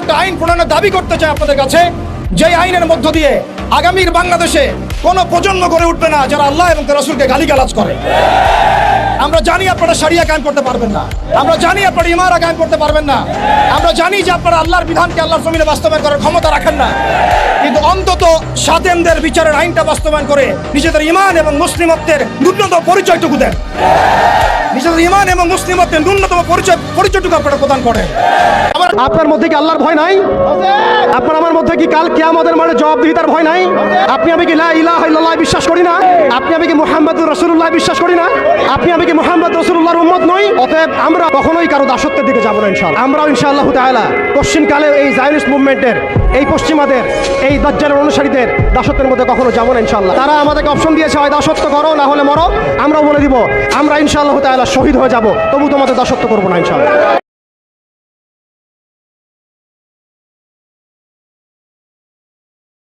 একটা আইন প্রণয়নের দাবি করতে চাই আপনাদের কাছে যে আইনের মধ্য দিয়ে আগামীর বাংলাদেশে কোনো প্রজন্ম গড়ে উঠবে না যারা আল্লাহ এবং রসুলকে গালিগালাজ করে। আমরা জানি আপনারা সারিয়া কায়েম করতে পারবেন না। আমরা জানি আপনারা ইমারা কায়েম করতে পারবেন না। আমরা জানি যে আপনারা আল্লাহর বিধানকে আল্লাহর জমিনে বাস্তবায়ন করার ক্ষমতা রাখেন না। কিন্তু অন্তত সাদেমদের বিচারের আইনটা বাস্তবায়ন করে নিজেদের ইমান এবং মুসলিমত্বের ন্যূনতম পরিচয়টুকু দেন। নিজেদের ইমান এবং মুসলিমত্বের ন্যূনতম পরিচয় পরিচয়টুকু আপনারা প্রদান করেন। আপনার মধ্যে কি আল্লাহর ভয় নাই? আপনার আমার মধ্যে কি কাল কিয়ামতের মানে জবাবদিহিতার ভয় নাই? আপনি আমি কি লা ইলাহা ইল্লাল্লাহ বিশ্বাস করি না? আপনি আমি কি মুহাম্মদুর রসুল্লাহ বিশ্বাস করি না? আপনি আমি কি মুহাম্মদ রাসূলুল্লাহর উম্মত নই? অতএব আমরা কখনোই কারও দাসত্বের দিকে যাব না ইনশাআল্লাহ। আমরাও ইনশাআল্লাহ তাআলা পশ্চিমকালে এই জায়নিস্ট মুভমেন্টের, এই পশ্চিমাদের, এই দাজ্জালের অনুসারীদের দাসত্বের মধ্যে কখনো যাব না ইনশাআল্লাহ। তারা আমাদেরকে অপশন দিয়েছে, হয় দাসত্ব করো, না হলে মরো। আমরাও বলে দিব, আমরা ইনশাআল্লাহ তাআলা শহীদ হয়ে যাব, তবু তোমাদের দাসত্ব করব না ইনশাআল্লাহ।